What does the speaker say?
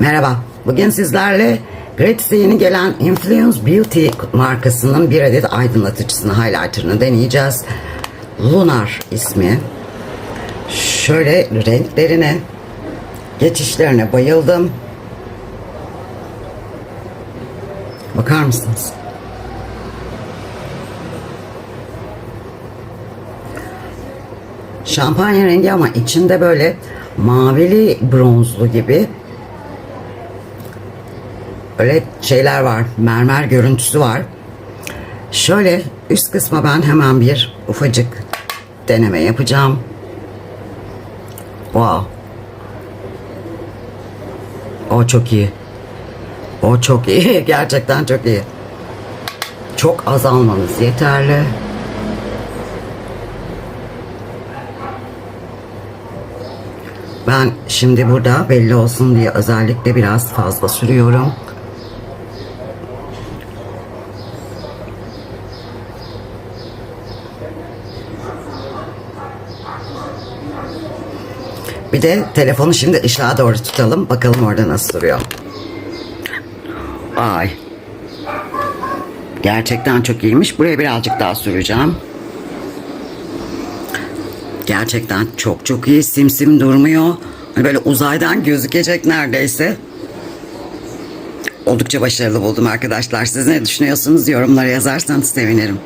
Merhaba. Bugün sizlerle gratis'e yeni gelen Influence Beauty markasının bir adet aydınlatıcısını, highlighter'ını deneyeceğiz. Lunar ismi. Şöyle renklerine, geçişlerine bayıldım. Bakar mısınız? Şampanya rengi ama içinde böyle mavili bronzlu gibi öyle şeyler var. Mermer görüntüsü var. Şöyle üst kısma ben hemen bir ufacık deneme yapacağım. Wow. O çok iyi. O çok iyi. Gerçekten çok iyi. Çok az almanız yeterli. Ben şimdi burada belli olsun diye özellikle biraz fazla sürüyorum. Bir de telefonu şimdi ışığa doğru tutalım. Bakalım orada nasıl duruyor. Ay. Gerçekten çok iyiymiş. Buraya birazcık daha süreceğim. Gerçekten çok çok iyi. Simsim durmuyor. Hani böyle uzaydan gözükecek neredeyse. Oldukça başarılı buldum arkadaşlar. Siz ne düşünüyorsunuz? Yorumlara yazarsanız sevinirim.